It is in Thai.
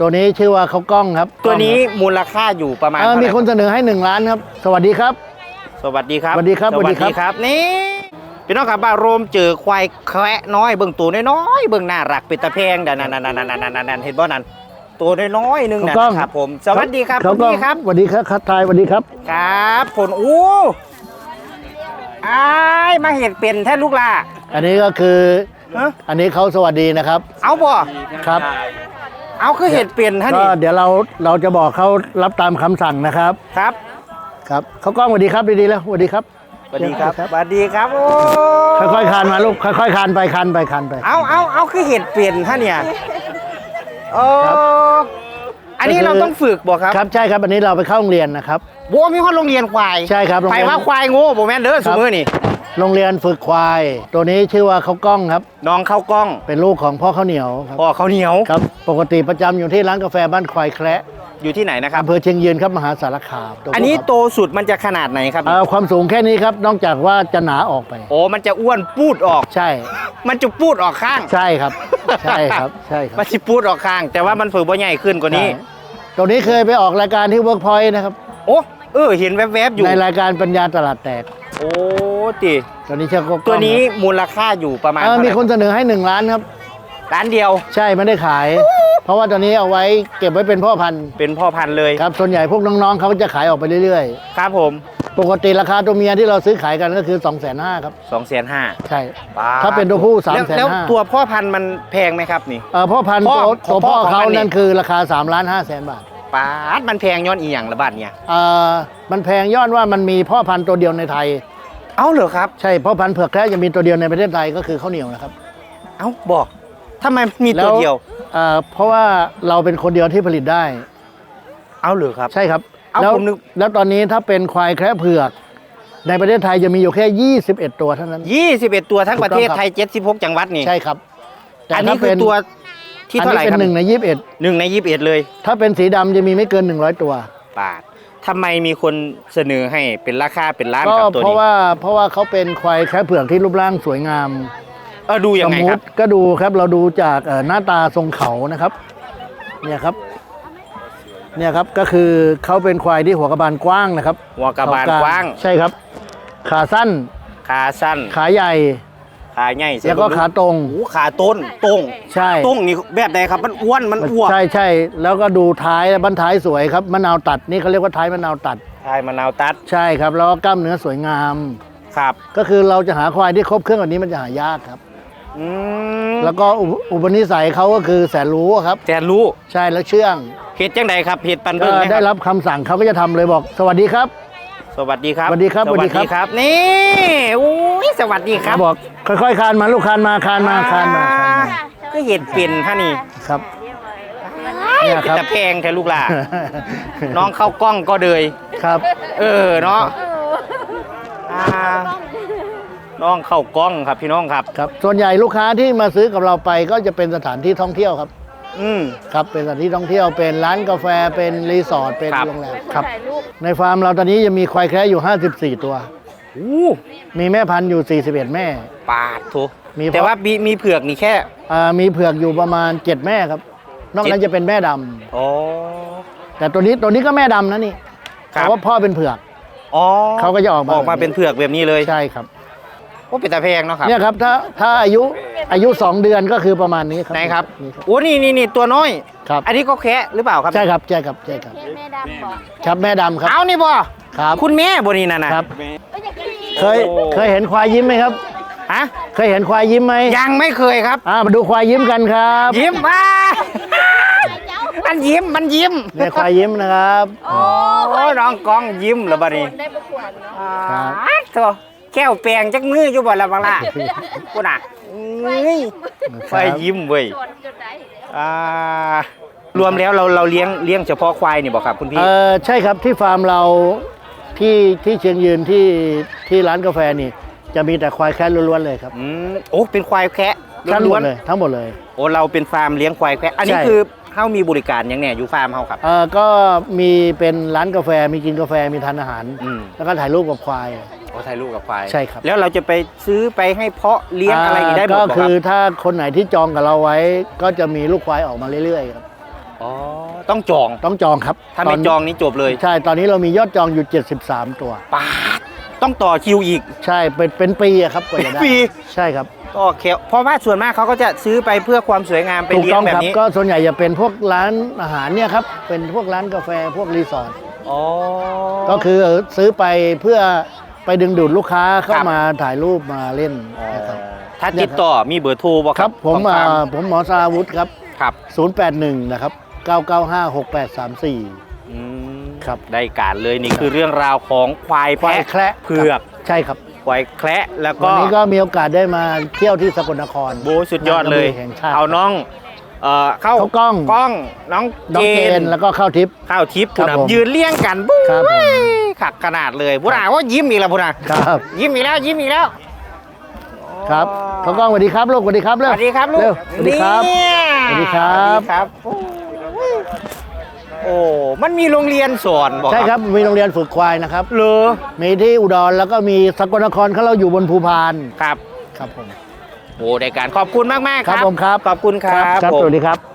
ตัวนี้ชื่อว่าเขากล้องครับตัวนี้มูลค่าอยู่ประมาณเออเท่าไหมีร่คนเสนอให้หนึ่งล้านครับ สวัสดีครับ สวัสดีครับสวัสดีครับสวัสดีครับนี่พี่น้องครับบ้านโรมเจอควายแคะน้อยเบิ่งตัวน้อยๆเบิ่งน่ารักเป็นตะแพงดันนั่นนั่นนั่นนั่นนั่นนั่นเห็นบ่นั่นตัวน้อยๆนึงเขานะกล้อง ครับผมสวัสดีครับเขาคุณกล้องพี่ครับ สวัสดีครับคัดทายสวัสดีครับ ครับผลอู้อ้ายมาเห็ดเป็นแท้ลูกล่ะอันนี้ก็คือ ฮะอันนี้เขาสวัสดีนะครับ เอาบ่ครับ เอาคือเห็ดเป็นท่านก็นี่เดี๋ยวเราเราจะบอกเขารับตามคำสั่งนะครับครับครับเขากล้องสวัสดีครับดีๆแล้วสวัสดีครับสวัสดีครับสวัสดีครับโอ้ค่อยๆคานมาลูกค่อยๆคานไปคานไปคานไป เอาเอาเอาคือเห็ดเป็นท่านเนี่ยโอ้ครับอันนี้ก็คือเราต้องฝึกบ่ครับครับใช่ครับอันนี้เราไปเข้าโรงเรียนนะครับบัวมีห้องโรงเรียนควายใช่ครับโรงไปเรียน ว่าควายโง่บ่แม่นเด้อสมือนี่ โรงเรียนฝึกควาย ตัวนี้ชื่อว่าเขากล้องครับ น้องเข้ากล้องเป็นลูกของพ่อข้าวเหนียวครับพ่อเขาวเหนียว ครับปกติประจำอยู่ที่ร้านกาแฟบ้านควายแคระอยู่ที่ไหนนะครับ อำเภอเชียงยืนครับมหาสารคามอันนี้ตัวโตสุดมันจะขนาดไหนครับ เอ่อความสูงแค่นี้ครับนอกจากว่าจะหนาออกไป โอ้ มันจะอ้วนปูดออก ใช่ มันจะปูดออกข้าง ใช่ครับ ใช่ครับใช่ครัมับนจะปูดออกข้าง แต่ว่ามันฝึกว่าใหญ่ขึ้นกว่านี้ ใช่ตัวนี้เคยไปออกรายการที่เวิร์กพอยต์นะครับ โอ้ เออ เห็นแวบๆอยู่ ในรายการปัญญาตลาดแตก โอ้ติตัวนี้เชื่อก็ตัวนี้มูลค่าอยู่ประมาณเออเท่าไหมีร่คนเสนอให้หนึ่งล้านครับ ร้านเดียวใช่ไม่ได้ขาย เพราะว่าตอนนี้เอาไว้เก็บไว้เป็นพ่อพันธุ์เป็นพ่อพันธุ์เลยครับส่วนใหญ่พวกน้องๆเขาจะขายออกไปเรื่อยครับผมๆ ปกติราคาตัวเมียที่เราซื้อขายกันก็คือ 2 5 0 0 0 0ครับ 2องแสนห้าใช่ ถ้าเป็นตัวผู้3 5 0 0 0 แล้วตัวพ่อพันธุ์มันแพงไหมครับนี่ เออพ่อพันธุ์พ่อตัวตัวพ่อของเขามันนี่ นั่นคือราคา3ล้าน5แสนบาทปาดมันแพงย้อนอีหยังละบาทเนี่ย เออมันแพงย้อนว่ามันมีพ่อพันธุ์ตัวเดียวในไทย เอ้าเหรอครับ ใช่พ่อพันธุ์เผือกแท้จะมีตัวเดียวในประเทศไทยก็คือข้าวเหนียวนะครับเอ้าบอกทำไมมีตัวเดียวเอ่อเพราะว่าเราเป็นคนเดียวที่ผลิตได้ เอาเหรอครับ ใช่ครับ เอาแล้วผมนึก แล้วตอนนี้ถ้าเป็นควายแคระเผือก ในประเทศไทยจะมีอยู่แค่ 21 ตัวเท่านั้น 21 ตัวทั้งประเทศถูกต้องครับ ไทย 76 จังหวัดนี่ ใช่ครับอันนี้ถ้าคือเป็นตัวที่อันเท่าไหนี้ร่เป็คนรับหนึ่งในหนึ่งใน 21 เลย21ถ้าเป็นสีดำจะมีไม่เกิน 100 ตัวบาท ทำไมมีคนเสนอให้เป็นราคาเป็นล้านก็กับตัวเพราะนี้ว่าเพราะว่าเขาเป็นควายแคระเผือกที่รูปร่างสวยงามเออดูยังไงสมครับติก็ดูครับเราดูจากเอ่อหน้าตาทรงเขานะครับเนี่ยครับเนี่ยครับก็คือเขาเป็นควายที่หัวกระบาลกว้างนะครับหัวกระบาลกว้างใช่ครับ ขาสั้น ขาสั้น ขาใหญ่ ขาใหญ่แล้วก็ขาตรง โอ้โหขาต้นตรงใช่ ตรงนี่แบบใดครับมันอ้วนมันอ้วนใช่ใช่แล้วก็ดูท้ายบั้นท้ายสวยครับมะนาวตัดนี่เขาเรียกว่าท้ายมะนาวตัดใช่มะนาวตัดใช่ครับแล้วก็กล้ามเนื้อสวยงามครับ ก็คือเราจะหาควายที่ครบเครื่องแบบนี้มันจะหายากครับอืมแล้วก็อุปอุปนิสัยเขาก็คือแสนรู้ครับแต่รู้ใช่แล้วเชื่องเห็ดจังใดครับเห็ดปันก็เบิ้งไหมคได้รับรับคำสั่งเขาก็จะทำเลยบอก สวัสดีครับ สวัสดีครับสวัสดีครับสวัสสวัสดีดีครับครับนี่อุ้ย สวัสดีครับบอกค่อยๆคานมาลูกคานมาคานมาคานมาคานมาก็เห็ดเป็นท่านี่ครับเนี่ยครับจะแพงแค่ลูกหล่ะน้องเข้ากล้องก็เลยครับ เออเนาะอ่าน้องเข้ากล้องครับพี่น้องครับครับ ส่วนใหญ่ลูกค้าที่มาซื้อกับเราไปก็จะเป็นสถานที่ท่องเที่ยวครับ อืมครับเป็นสถานที่ท่องเที่ยวเป็นร้านกาแฟเป็นรีสอร์ทเป็นครับโรงแรมครับ ในฟาร์มเราตอนนี้ยังมีควายแคระอยู่ 54 ตัว อู้มีแม่พันธุ์อยู่ 41 แม่ ปาดทุมีแต่ว่ามีมีเผือกนี่แค่อ่ามีเผือกอยู่ประมาณ 7 แม่ครับ นอกนั้นจะเป็นแม่ดำอ๋อ แต่ตัวนี้ตัวนี้ก็แม่ดำนะนี่ครัแต่บว่าพ่อเป็นเผือก อ๋อเขาก็จะออกมาออกมาเป็นเผือกแบบนี้เลยใช่ครับ โอ้เป็นตาแพงเนาะครับเนี่ยครับถ้าถ้าอายุอายุ 2 เดือนก็คือประมาณนี้ครับไหนครับนี่ครับ โอ้นี่นี่นี่ตัวน้อย ครับ อันนี้ก็แคะหรือเปล่าครับใช่ครับใช่ครับใช่ครับ แม่ดำบอกครับแม่ดำครับ เอานี่บ่ครับ คุณแม่บนี่น่ะนะครับ เคยเคยเห็นควายยิ้มไหมครับ ฮะ เคยเห็นควายยิ้มไหมยังไม่เคยครับ อ่ามาดูควายยิ้มกันครับ ยิ้มมามันยิ้มมันยิ้มเนี่ยควายยิ้มนะครับ โอ้น้องกล้องยิ้มเหรอบัดนี้ได้ประกวดเนาะครับอ่าโธ่แก้วแปลงจักมืออยู่บ่ละบังล่ะกูน่ะเอ้ยไฟยิ้มเว้ยจดจดได้อ่ารวมแล้วเราเราเลี้ยงเลี้ยงเฉพาะควายนี่บอกครับคุณพี่ เออใช่ครับที่ฟาร์มเรา ที่ที่เชียงยืนที่ที่ร้านกาแฟนี่ จะมีแต่ควายแค่ล้วนๆเลยครับอืมโอ้เป็นควายแคะทั้งหมล้วดนเลยทั้งหมดเลยๆโอ้เราเป็นฟาร์มเลี้ยงควายแคะอันนี้ใช่คือเฮามีบริการหยังแหน่อยู่ฟาร์มเฮาครับเออก็มีเป็นร้านกาแฟมีกินกาแฟมีทานอาหาร อืมแล้วก็ถ่ายรูปกับควายโอ้ถ่ายรูปกับควายใช่ครับแล้วเราจะไปซื้อไปให้เพาะเลี้ยงอะไรอย่างนี้ได้หมดก็บ่คคืรับอถ้าคนไหนที่จองกับเราไว้ก็จะมีลูกควายออกมาเรื่อยๆครับ อ๋อ ต้องจอง ต้องจองครับถ้าไม่ตนจองนี่จบเลยใช่ ตอนนี้เรามียอดจองอยู่ 73 ตัว ปาดต้องต่อคิวอีก ใช่ เป็นเป็นปีอะครับกว่าจะได้เป็นปี ใช่ครับต่อแคลเพราะว่าส่วนมากเขาก็จะซื้อไปเพื่อความสวยงามไปถูกเลี้ยต้องงแบครับบนี้ก็ส่วนใหญ่จะเป็นพวกร้านอาหารเนี่ยครับเป็นพวกร้านกาแฟพวกรีสอร์ทอ๋อ ก็คือซื้อไปเพื่อไปดึงดูดลูกค้าเข้าครับ มาถ่ายรูปมาเล่นอ๋อนะครับ ถ้าติดต่อมีเบอร์โทรบ่ครับผมของอ่าฟาร์ผมหมอสราวุธครับ ครับ 081 นะครับ 9956834 อืมครับ ได้การเลยนี่คือเรื่องราวของควายควายแพะแคระเผือกใช่ครับ ควายแคระแล้วก็วันนี้ก็มีโอกาสได้มาเที่ยวที่สกลนคร โบสุดยอดเลยงานกระบือแห่งชาติเอาน้องเอ่อเข้าเข้ากล้องกล้องน้องน้องเจเจนน แล้วก็เข้าทิปข้าวทิพย์ครับนะผมยืนเลี้ยงกันบุ้ครับผมยขักขนาดเลยพุทธาว่ายิ้มอีกแล้วพุทธาครับ ยิ้มอีกแล้วยิ้มอีกแล้วครับเขากล้องสวัสดีครับลูกสวัสดีครับสเร็ววัสดีครับลูกเร็วสวัสดีครับ เนี่ยสวัสดีครับ สวัสดีครับโอ้ย โอ้มันมีโรงเรียนสอนบอกใช่ครับมีโรงเรียนฝึกควายนะครับเหรอมีที่อุดรแล้วก็มีสกลนครเขาเราอยู่บนภูพานครับครับผมโอ้ได้การขอบคุณมากมากๆครับผมครับขอบคุณครับครับผมสวัสดีครับ